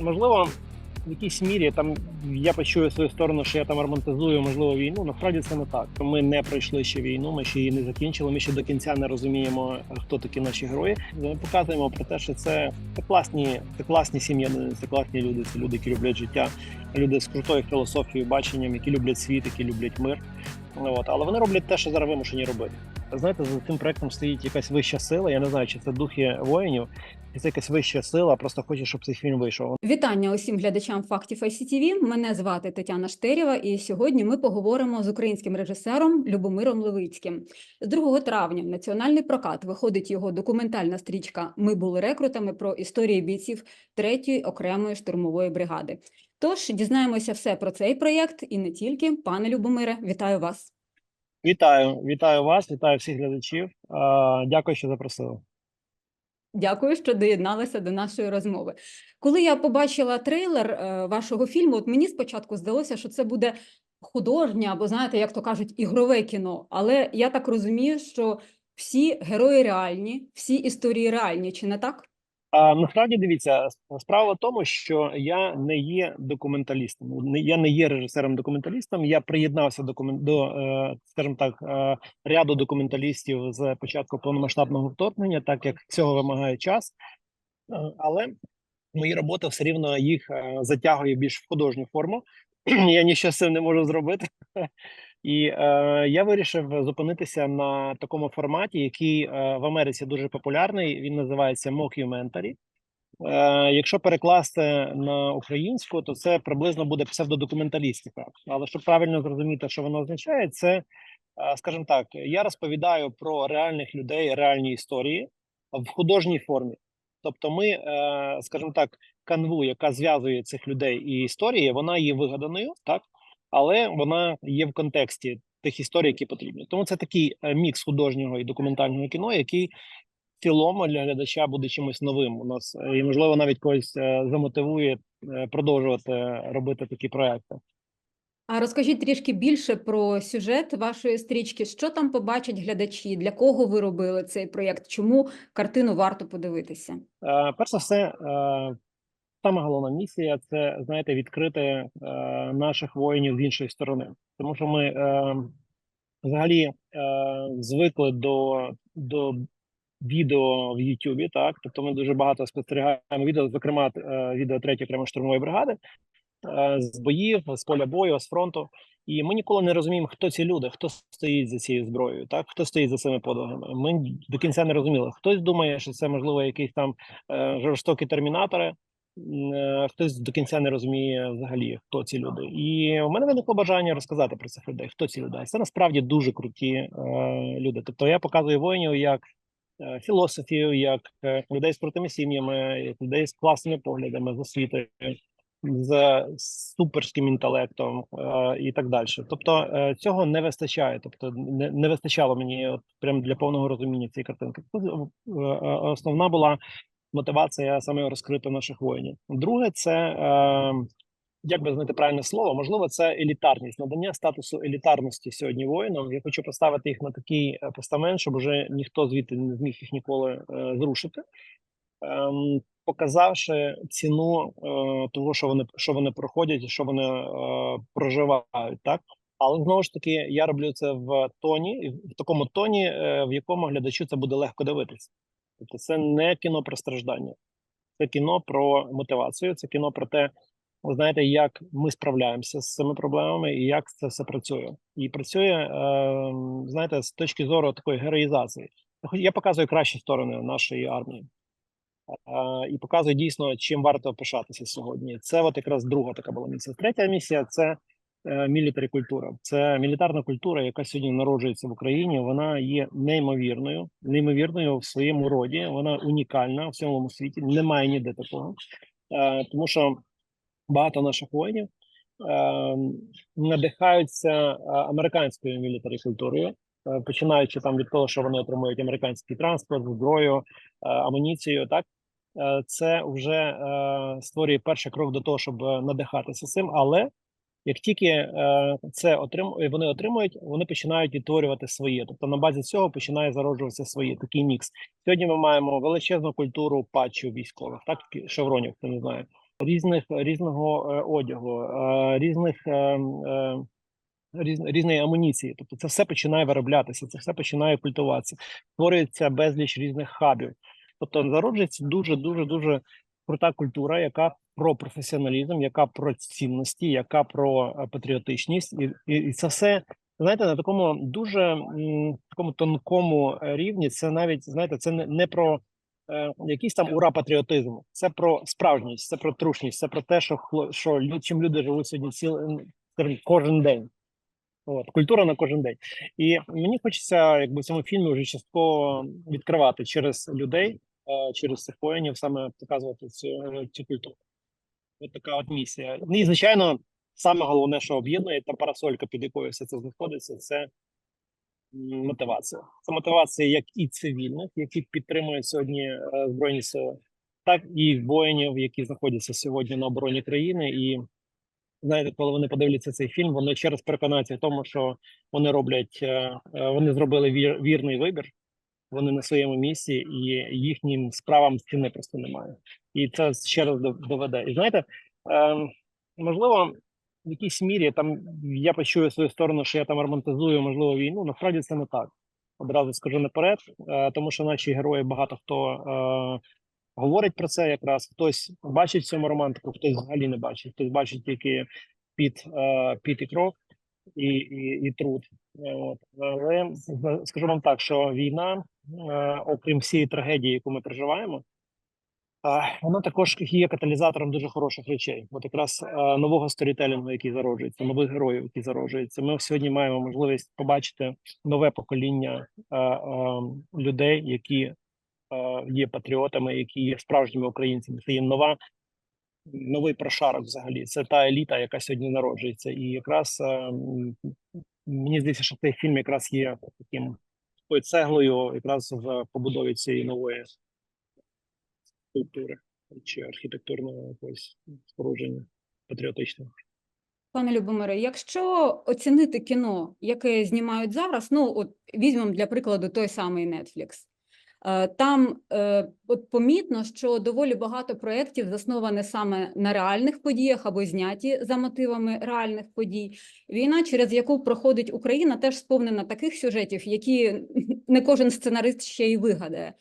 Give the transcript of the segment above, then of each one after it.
можливо, в якійсь мірі там я почую свою сторону, що я там романтизую, можливо, війну. Насправді це не так. Ми не пройшли ще війну, ми ще її не закінчили. Ми ще до кінця не розуміємо, хто такі наші герої. Ми показуємо про те, що це, це класні, це класні сім'яни, це класні люди. Це люди, які люблять життя, люди з крутою філософією, баченням, які люблять світ, які люблять мир. От, але вони роблять те, що зараз вимушені робити. Знаєте, за цим проектом стоїть якась вища сила. Я не знаю, чи це духи воїнів, чи це якась вища сила. Просто хоче, щоб цей фільм вийшов. Вітання усім глядачам фактів ICTV. Мене звати Тетяна Штерєва, і сьогодні ми поговоримо з українським режисером Любомиром Левицьким. З 2 травня в національний прокат виходить його документальна стрічка Ми були рекрутами про історії бійців 3-ї окремої штурмової бригади. Тож дізнаємося все про цей проєкт і не тільки. Пане Любомире, вітаю вас. Вітаю, вітаю вас, вітаю всіх глядачів. Дякую, що запросили. Дякую, що доєдналися до нашої розмови. Коли я побачила трейлер е, вашого фільму, от мені спочатку здалося, що це буде художнє або, знаєте, як то кажуть, ігрове кіно. Але я так розумію, що всі герої реальні, всі історії реальні, чи не так? А насправді дивіться, справа в тому, що я не є документалістом. Я не є режисером-документалістом. Я приєднався до до, е, скажімо так, е, ряду документалістів з початку повномасштабного вторгнення, так як цього вимагає час. Е, Але мої роботи все рівно їх затягує більш в художню форму. Я нічого з цим не можу зробити. І е, я вирішив зупинитися на такому форматі, який е, в Америці дуже популярний. Він називається mockumentary. Е, якщо перекласти на українську, то це приблизно буде псевдодокументалістика. Але щоб правильно зрозуміти, що воно означає, це, е, скажімо так, я розповідаю про реальних людей, реальні історії в художній формі. Тобто, ми, е, скажімо так, канву, яка зв'язує цих людей і історії, вона є вигаданою, так але вона є в контексті тих історій, які потрібні. Тому це такий е, мікс художнього і документального кіно, який в цілому для глядача буде чимось новим у нас, е, і можливо навіть когось е, замотивує продовжувати робити такі проекти. А розкажіть трішки більше про сюжет вашої стрічки. Що там побачать глядачі? Для кого ви робили цей проєкт? Чому картину варто подивитися? Перш за все, е, сама головна місія це знаєте відкрити е, наших воїнів з іншої сторони, тому що ми е, взагалі е, звикли до, до відео в Ютубі, так тобто ми дуже багато спостерігаємо відео, зокрема е, відео 3 окремої штурмової бригади е, з боїв, з поля бою, з фронту. І ми ніколи не розуміємо, хто ці люди, хто стоїть за цією зброєю, так хто стоїть за цими подвигами. Ми до кінця не розуміли. Хтось думає, що це можливо якісь там е, жорстокі термінатори. Е, Хтось до кінця не розуміє взагалі, хто ці люди. І у мене виникло бажання розказати про цих людей. Хто ці люди? Це насправді дуже круті е, люди. Тобто я показую воїнів як е, філософів, як людей з крутими сім'ями, як людей з класними поглядами, з освітою, з суперським інтелектом і так далі. Тобто цього не вистачає. Тобто, не, не вистачало мені от прям для повного розуміння цієї картинки. Основна була мотивація саме розкрити наших воїнів. Друге, це е, як би знайти правильне слово, можливо, це елітарність, надання статусу елітарності сьогодні воїнам. Я хочу поставити їх на такий е, постамент, щоб уже ніхто звідти не зміг їх ніколи е, зрушити. Ем, показавши ціну е, того, що вони що вони проходять що вони е, проживають, так але знову ж таки я роблю це в тоні, в такому тоні, е, в якому глядачу це буде легко дивитися. Тобто, це не кіно про страждання, це кіно про мотивацію, це кіно про те, ви знаєте, як ми справляємося з цими проблемами і як це все працює. І працює, е, знаєте, з точки зору такої героїзації. Я показую кращі сторони нашої армії. Е, і показує дійсно, чим варто пишатися сьогодні. Це от якраз друга така була місія. Третя місія це мілітарі культура. Це мілітарна культура, яка сьогодні народжується в Україні. Вона є неймовірною, неймовірною в своєму роді. Вона унікальна в цілому світі. Немає ніде такого, Е, тому що багато наших воїнів е, надихаються е, американською мілітарі культурою. е, Починаючи там від того, що вони отримують американський транспорт, зброю, е, амуніцію, так Е, це вже е, створює перший крок до того, щоб е, надихатися цим. Але як тільки е, це отрим... вони отримують, вони починають відтворювати своє. Тобто на базі цього починає зароджуватися своє такий мікс. Сьогодні ми маємо величезну культуру патчів військових, так шевронів, хто не знає. різних різного е, одягу, е, різних е, е, різної амуніції. Тобто, це все починає вироблятися, це все починає культуватися. Створюється безліч різних хабів. Тобто зароджується дуже дуже дуже крута культура, яка про професіоналізм, яка про цінності, яка про е, патріотичність, і, і, це все знаєте на такому дуже такому тонкому е, рівні. Це навіть знаєте, це не, не про е, якийсь там ура патріотизм. Це про справжність, це про трушність, це про те, що що чим люди живуть сьогодні ціл кожен день. От культура на кожен день, і мені хочеться, якби в цьому фільмі вже частково відкривати через людей, через цих воїнів, саме показувати цю, цю культуру. От така от місія. Ну і звичайно, саме головне, що об'єднує та парасолька, під якою все це знаходиться, це мотивація. Це мотивація як і цивільних, які підтримують сьогодні е, збройні сили, так і воїнів, які знаходяться сьогодні на обороні країни. І знаєте, коли вони подивляться цей фільм, вони ще раз переконаються в тому, що вони роблять, е, е, вони зробили вір, вірний вибір. Вони на своєму місці, і їхнім справам ціни просто немає. І це ще раз доведе. І знаєте, ем, можливо, в якійсь мірі там я почую свою сторону, що я там романтизую, можливо, війну. Насправді це не так. Одразу скажу наперед, е, тому що наші герої багато хто е, говорить про це якраз. Хтось бачить в цьому романтику, хтось взагалі не бачить, хтось бачить тільки під, е, під і кров і, і, і труд. Е, От. Але скажу вам так, що війна, е, окрім всієї трагедії, яку ми переживаємо, вона також є каталізатором дуже хороших речей. От якраз е, нового сторітелінгу, який зароджується, нових героїв, які зароджуються. Ми сьогодні маємо можливість побачити нове покоління е, е, людей, які е, є патріотами, які є справжніми українцями. Це є нова. Новий прошарок взагалі це та еліта, яка сьогодні народжується, і якраз е, мені здається, що цей фільм якраз є таким такою цеглою, якраз в побудові цієї нової культури чи архітектурного якогось спорудження патріотичного. Пане Любомире, якщо оцінити кіно, яке знімають зараз, ну от візьмемо для прикладу той самий Netflix, там е, от помітно, що доволі багато проєктів засноване саме на реальних подіях або зняті за мотивами реальних подій. Війна, через яку проходить Україна, теж сповнена таких сюжетів, які не кожен сценарист ще й вигадає.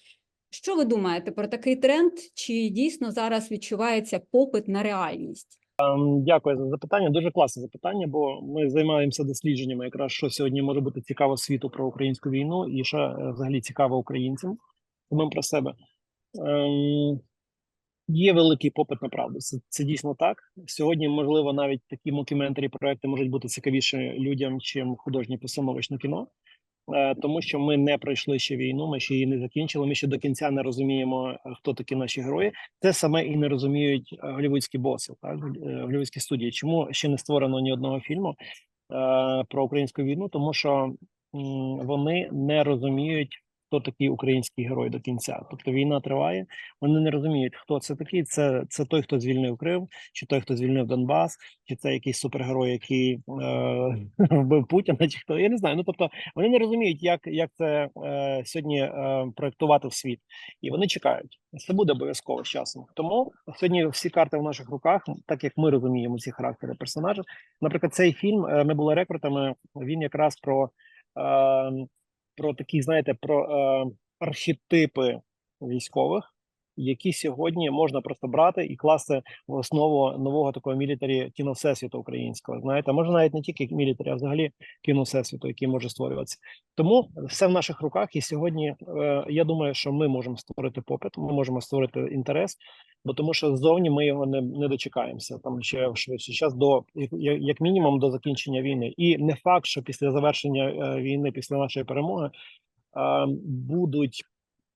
Що ви думаєте про такий тренд? Чи дійсно зараз відчувається попит на реальність? Ем, Дякую за запитання. Дуже класне запитання, бо ми займаємося дослідженнями, якраз що сьогодні може бути цікаво світу про українську війну, і що е, взагалі цікаво українцям самим про себе. Ем, Є великий попит на правду. Це, це дійсно так. Сьогодні, можливо, навіть такі мокюментарі проекти можуть бути цікавіші людям, чим художнє постановочне кіно. Е, Тому що ми не пройшли ще війну, ми ще її не закінчили. Ми ще до кінця не розуміємо, е, хто такі наші герої. Це саме і не розуміють е, голівудські боси, так голівудські студії. Чому ще не створено ні одного фільму про українську війну? Тому що вони не розуміють, хто такий український герой до кінця. Тобто війна триває. Вони не розуміють, хто це такий. Це, це той, хто звільнив Крим, чи той, хто звільнив Донбас, чи це якийсь супергерой, який е, вбив Путіна, чи хто я не знаю. Ну тобто вони не розуміють, як, як це е, сьогодні е, проектувати в світ, і вони чекають. Це буде обов'язково з часом. Тому сьогодні всі карти в наших руках, так як ми розуміємо ці характери персонажів. Наприклад, цей фільм е, ми були рекрутами. Він якраз про, е, про такі, знаєте, про е, архетипи військових. Які сьогодні можна просто брати і класти в основу нового такого мілітарі кіно всесвіту українського. Знаєте, може навіть не тільки мілітарі, а взагалі кіно всесвіту, який може створюватися. Тому все в наших руках. І сьогодні е, я думаю, що ми можемо створити попит, ми можемо створити інтерес, бо тому що ззовні ми його не, не дочекаємося. Там ще в швидше час до як, мінімум до закінчення війни. І не факт, що після завершення е, війни, після нашої перемоги, е, будуть.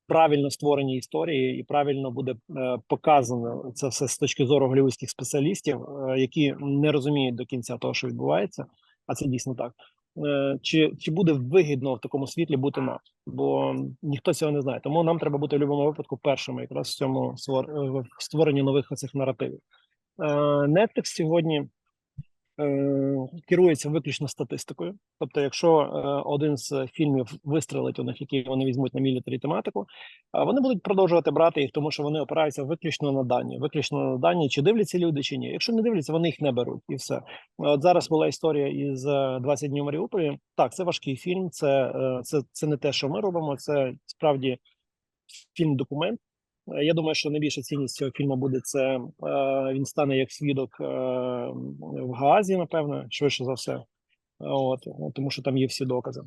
Правильно створені історії, і правильно буде е, показано це все з точки зору голівудських спеціалістів, е, які не розуміють до кінця того, що відбувається, а це дійсно так. Е, чи, чи буде вигідно в такому світлі бути нам? Бо ніхто цього не знає. Тому нам треба бути в будь-якому випадку першими якраз в цьому в створенні нових цих наративів. Netflix сьогодні керується виключно статистикою. Тобто, якщо е, один з фільмів вистрелить у них, які вони візьмуть на мілітарі тематику, вони будуть продовжувати брати їх, тому що вони опираються виключно на дані, виключно на дані, чи дивляться люди, чи ні. Якщо не дивляться, вони їх не беруть, і все. От зараз була історія із е, 20 днів Маріуполі. Так, це важкий фільм. Це, е, це, це не те, що ми робимо. Це справді фільм-документ. Е, Я думаю, що найбільша цінність цього фільму буде це е, він стане як свідок е, в Гаазі, напевно, швидше за все. От ну, тому, що там є всі докази.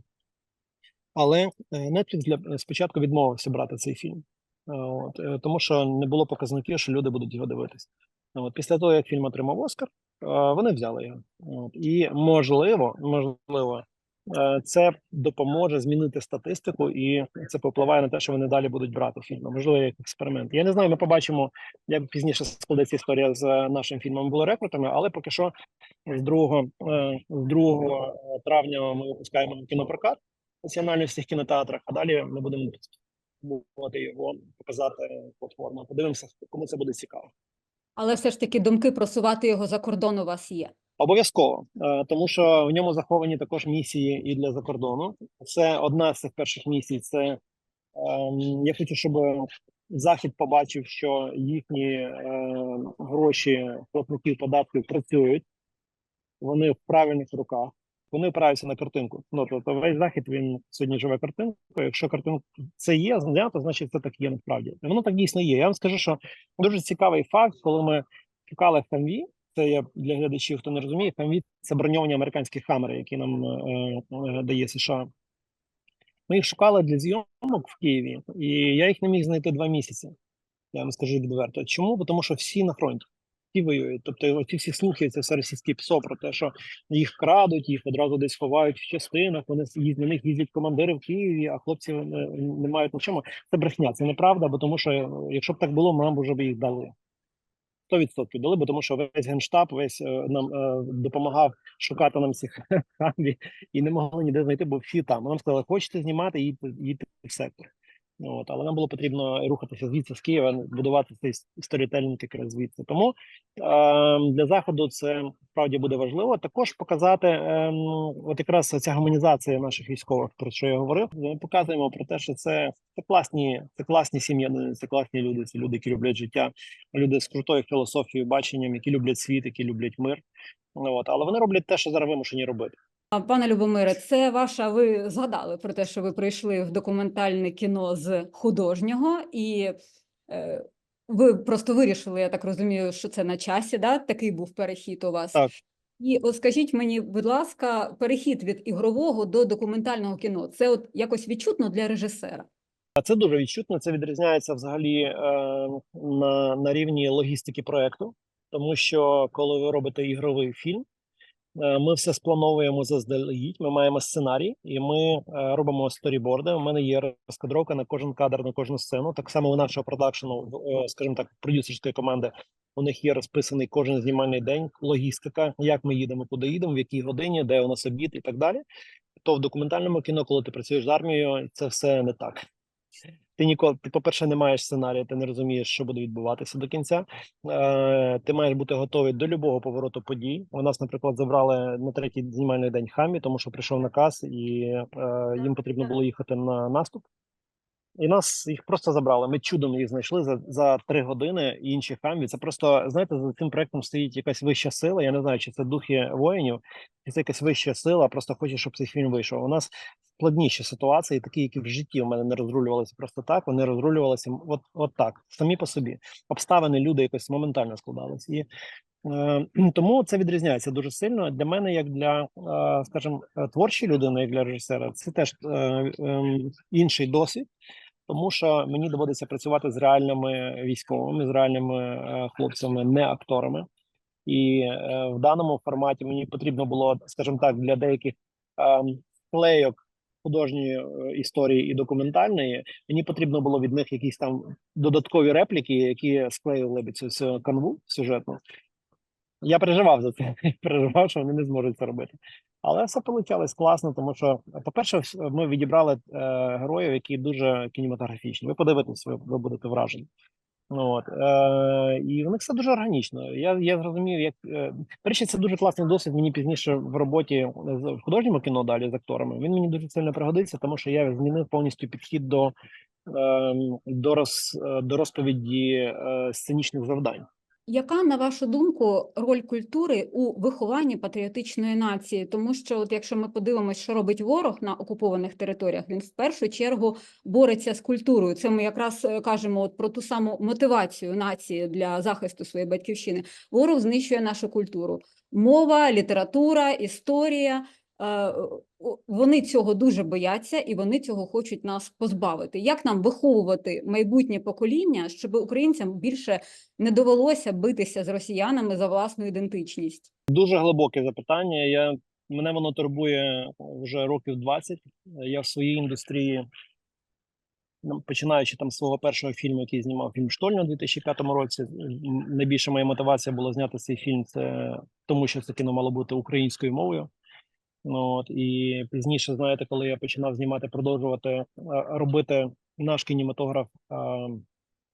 Але Netflix для спочатку відмовився брати цей фільм, от тому що не було показників, що люди будуть його дивитися. От після того, як фільм отримав Оскар, вони взяли його. От, і можливо, можливо, це допоможе змінити статистику, і це попливає на те, що вони далі будуть брати фільми. Можливо, як експеримент. Я не знаю, ми побачимо, як пізніше складеться історія з е, нашим фільмом було рекрутами, але поки що з 2, е, з 2 травня ми випускаємо кінопрокат національний в всіх кінотеатрах, а далі ми будемо спробувати його показати платформу. Подивимося, кому це буде цікаво. Але все ж таки думки просувати його за кордон у вас є. Обов'язково, е, тому що в ньому заховані також місії і для закордону. Це одна з цих перших місій. Це ем, я хочу, щоб захід побачив, що їхні е, гроші платників податків працюють, вони в правильних руках. Вони опираються на картинку. Ну тобто весь захід він сьогодні живе картинкою. Якщо картинка це є, знято, значить це так є насправді. І Воно так дійсно є. Я вам скажу, що дуже цікавий факт, коли ми шукали FMV, це я для глядачів, хто не розуміє, FMV – це броньовані американські хамери, які нам е, е, дає США. Ми їх шукали для зйомок в Києві, і я їх не міг знайти два місяці. Я вам скажу відверто. Чому? Тому що всі на фронті, всі воюють. Тобто, ці всі слухи, це все російське ПСО про те, що їх крадуть, їх одразу десь ховають в частинах. Вони на них їздять командири в Києві, а хлопці е, не мають на чому. Це брехня, це неправда, бо тому що е, якщо б так було, нам вже б їх дали. 100% дали, бо тому що весь генштаб весь е, нам е, допомагав шукати нам цих хамві і не могли ніде знайти, бо всі там. Нам сказали, хочете знімати, їдьте в сектор. От, але нам було потрібно рухатися звідси з Києва, будувати цей сторітелінг якраз звідси. Тому е, для заходу це справді буде важливо. Також показати, е, от якраз ця гуманізація наших військових, про що я говорив. Ми показуємо про те, що це, це класні, це класні сім'яни, це класні люди. Це люди, які люблять життя, люди з крутою філософією, баченням, які люблять світ, які люблять мир. Ну, От, але вони роблять те, що зараз вимушені робити. Пане Любомире, це ваша. Ви згадали про те, що ви прийшли в документальне кіно з художнього, і е, ви просто вирішили, я так розумію, що це на часі, да? Такий був перехід у вас. Так. І от скажіть мені, будь ласка, перехід від ігрового до документального кіно це от якось відчутно для режисера? А це дуже відчутно. Це відрізняється взагалі е, на, на рівні логістики проекту, тому що коли ви робите ігровий фільм, ми все сплановуємо заздалегідь. Ми маємо сценарій, і ми е, робимо сторіборди. У мене є розкадровка на кожен кадр, на кожну сцену. Так само у нашого продакшену, е, скажімо так, продюсерської команди. У них є розписаний кожен знімальний день, логістика, як ми їдемо, куди їдемо, в якій годині, де у нас обід і так далі. То в документальному кіно, коли ти працюєш з армією, це все не так. Ти ніколи, ти, по-перше, не маєш сценарію, ти не розумієш, що буде відбуватися до кінця. Е, ти маєш бути готовий до любого повороту подій. У нас, наприклад, забрали на третій знімальний день хамі, тому що прийшов наказ, і е, їм потрібно було їхати на наступ. І нас їх просто забрали. Ми чудом їх знайшли за, за три години. І інші хамві. Це просто знаєте, за цим проектом стоїть якась вища сила. Я не знаю, чи це духи воїнів, чи це якась вища сила. Просто хоче, щоб цей фільм вийшов. У нас складніші ситуації, такі, які в житті у мене не розрулювалися просто так. Вони розрулювалися от, от так, самі по собі. Обставини люди якось моментально складалися. І е, тому це відрізняється дуже сильно. Для мене, як для, е, скажімо, е, творчої людини, як для режисера, це теж е, е, інший досвід. Тому що мені доводиться працювати з реальними військовими, з реальними е, хлопцями, не акторами. І е, в даному форматі мені потрібно було, скажімо так, для деяких е, склейок художньої е, історії і документальної, мені потрібно було від них якісь там додаткові репліки, які склеїли б цю, цю канву сюжетну. Я переживав за це, переживав, що вони не зможуть це робити. Але все получалось класно, тому що, по-перше, ми відібрали е, героїв, які дуже кінематографічні. Ви подивитесь, ви, ви будете вражені. От, е, і в них все дуже органічно. Я, я зрозумів, як е, перше, це дуже класний досвід. Мені пізніше в роботі в художньому кіно далі з акторами. Він мені дуже сильно пригодиться, тому що я змінив повністю підхід до, е, до, роз, е, до розповіді е, сценічних завдань. Яка, на вашу думку, роль культури у вихованні патріотичної нації? Тому що, от якщо ми подивимося, що робить ворог на окупованих територіях, він в першу чергу бореться з культурою. Це ми якраз е, кажемо от про ту саму мотивацію нації для захисту своєї батьківщини. Ворог знищує нашу культуру. Мова, література, історія. Е, Вони цього дуже бояться і вони цього хочуть нас позбавити. Як нам виховувати майбутнє покоління, щоб українцям більше не довелося битися з росіянами за власну ідентичність? Дуже глибоке запитання. Я мене воно турбує вже років 20. Я в своїй індустрії, ну, починаючи там свого першого фільму, який знімав фільм Штольня у 2005 році. Найбільша моя мотивація була зняти цей фільм. Це тому, що це кіно мало бути українською мовою. От і пізніше, знаєте, коли я починав знімати, продовжувати е, робити наш кінематограф,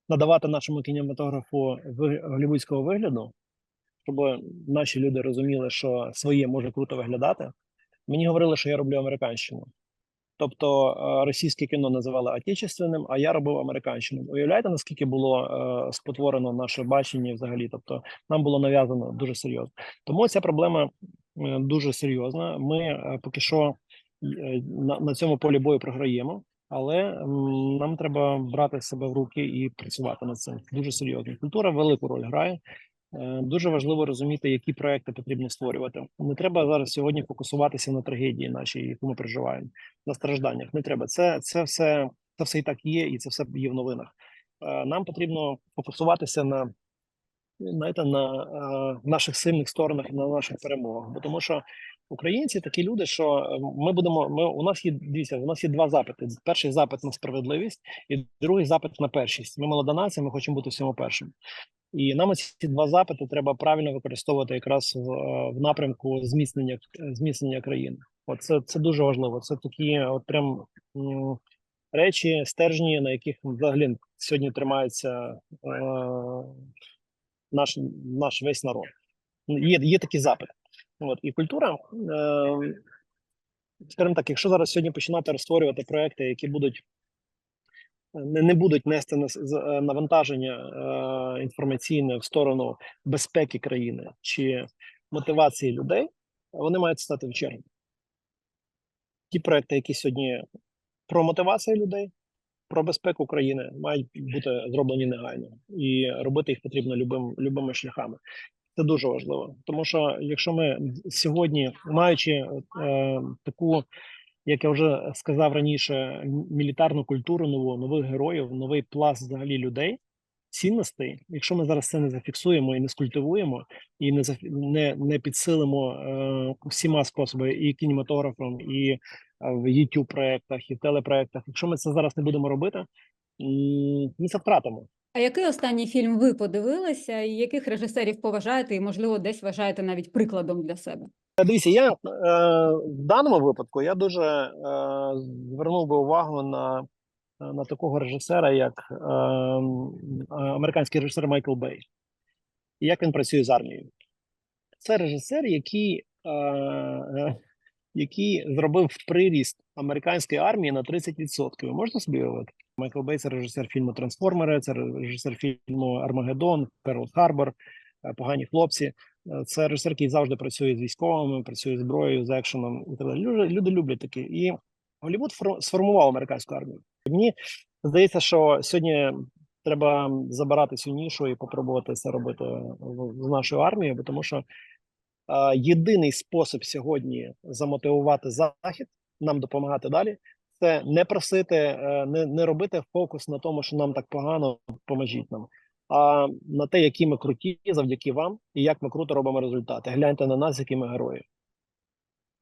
надавати нашому кінематографу голівудського вигляду, щоб наші люди розуміли, що своє може круто виглядати. Мені говорили, що я роблю американщину. Тобто е, російське кіно називали отечественним, а я робив американщину. Уявляєте, наскільки було е, спотворено наше бачення взагалі? Тобто нам було нав'язано дуже серйозно. Тому ця проблема дуже серйозна. Ми е, поки що е, на, на цьому полі бою програємо, але нам треба брати себе в руки і працювати над цим. Дуже серйозно. Культура велику роль грає. Е, Дуже важливо розуміти, які проекти потрібно створювати. Не треба зараз сьогодні фокусуватися на трагедії нашій, яку ми переживаємо, на стражданнях. Не треба. Це, це все це все і так є, і це все є в новинах. Е, Нам потрібно фокусуватися на знаєте, на е, наших сильних сторонах і на наших перемогах. Бо тому що українці такі люди, що е, ми будемо. Ми у нас є дивіться, у нас є два запити: перший запит на справедливість, і другий запит на першість. Ми молода нація, ми хочемо бути всьому першим. І нам ці два запити треба правильно використовувати якраз в, е, в напрямку зміцнення зміцнення країни. От це, це дуже важливо. Це такі, от прям речі, стержні, на яких взагалі сьогодні тримається е, наш, наш весь народ. Є, є такі запити. От і культура. Е, скажімо так, якщо зараз сьогодні починати розтворювати проекти, які будуть не, не будуть нести е, навантаження е, інформаційне в сторону безпеки країни чи мотивації людей, вони мають стати в чергу. Ті проекти, які сьогодні про мотивацію людей, про безпеку країни, мають бути зроблені негайно, і робити їх потрібно любим, любими шляхами. Це дуже важливо, тому що якщо ми сьогодні, маючи е, таку як я вже сказав раніше, мілітарну культуру нову, нових героїв, новий пласт взагалі людей, цінностей. Якщо ми зараз це не зафіксуємо і не скультивуємо, і не зафі- не, не підсилимо е, всіма способами, і кінематографом, і в youtube проектах, і в телепроектах. Якщо ми це зараз не будемо робити, ми це втратимо. А який останній фільм ви подивилися, і яких режисерів поважаєте, і, можливо, десь вважаєте навіть прикладом для себе? Е, Дивіться, я е, в даному випадку я дуже е, звернув би увагу на, на такого режисера, як е, е, американський режисер Майкл Бей. І як він працює з армією. Це режисер, який, е, е, який зробив приріст американської армії на 30%. Ви можете собі уявити? Майкл Бей це режисер фільму Трансформери, це режисер фільму Армагеддон, Перл Харбор, е, Погані хлопці. Е, Це режисер, який завжди працює з військовими, працює з зброєю, з екшеном і так далі. Люди, люди люблять такі. І Голлівуд сформував американську армію. Мені здається, що сьогодні треба забирати цю нішу і попробувати це робити в- нашою армією, бо тому що єдиний спосіб сьогодні замотивувати захід, нам допомагати далі. Це не просити, е, не, не робити фокус на тому, що нам так погано, поможіть нам, а на те, які ми круті завдяки вам, і як ми круто робимо результати. Гляньте на нас, які ми герої.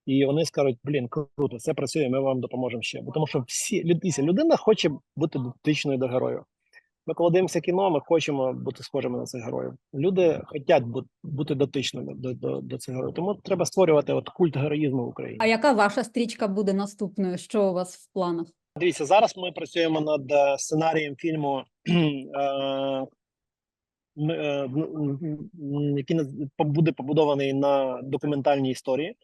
І вони скажуть: блін, круто, це працює, ми вам допоможемо ще. Бо тому що всі людина хоче бути дотичною до героїв. Ми коли дивимося кіно, ми хочемо бути схожими на цих героїв. Люди хочуть бути, бути дотичними до, до, до цих героїв. Тому треба створювати от культ героїзму в Україні. А яка ваша стрічка буде наступною? Що у вас в планах? Дивіться, зараз ми працюємо над е, сценарієм фільму е, е, який буде побудований на документальній історії.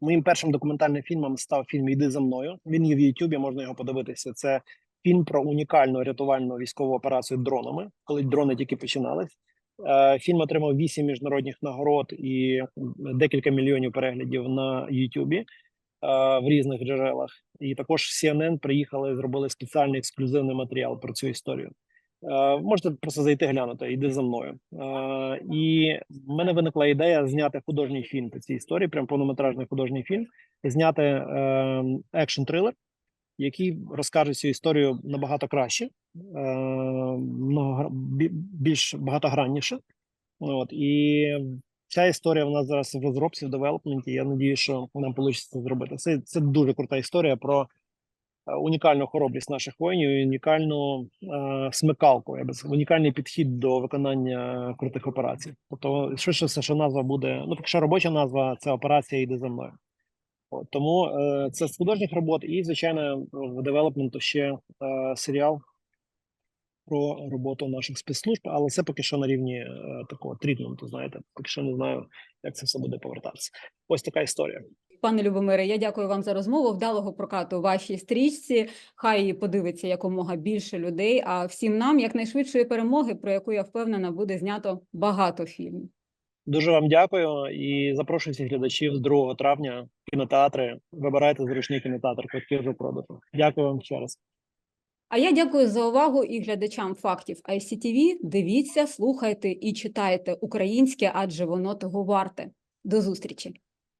Моїм першим документальним фільмом став фільм Йди за мною. Він є в Ютубі, можна його подивитися. Це фільм про унікальну рятувальну військову операцію дронами, коли дрони тільки починались. Е, Фільм отримав вісім міжнародних нагород і декілька мільйонів переглядів на Ютубі е, в різних джерелах. І також CNN приїхали, зробили спеціальний ексклюзивний матеріал про цю історію. Е, Можете просто зайти глянути, йди за мною. І в мене виникла ідея зняти художній фільм по цій історії, прям повнометражний художній фільм, зняти екшн трилер, який розкаже цю історію набагато краще, е, більш багатогранніше. От і ця історія в нас зараз в розробці в девелопменті. Я надію, що нам вийде це зробити. Це, це дуже крута історія про е, унікальну хоробрість наших воїнів, унікальну е, смикалку, я би сказав, унікальний підхід до виконання крутих операцій. Тобто, швидше все, що назва буде. Ну, поки що робоча назва це операція йде за мною. Тому е, це з художніх робот, і звичайно, в девелопменту ще е, серіал про роботу наших спецслужб, але це поки що на рівні е, такого трітменту. Знаєте, поки що не знаю, як це все буде повертатися. Ось така історія. Пане Любомире, я дякую вам за розмову. Вдалого прокату вашій стрічці. Хай її подивиться якомога більше людей. А всім нам якнайшвидшої перемоги, про яку я впевнена, буде знято багато фільмів. Дуже вам дякую і запрошую всіх глядачів з 2 травня кінотеатри. Вибирайте зручний кінотеатр, квитки вже продажу. Дякую вам ще раз. А я дякую за увагу і глядачам фактів ICTV. Дивіться, слухайте і читайте українське, адже воно того варте. До зустрічі.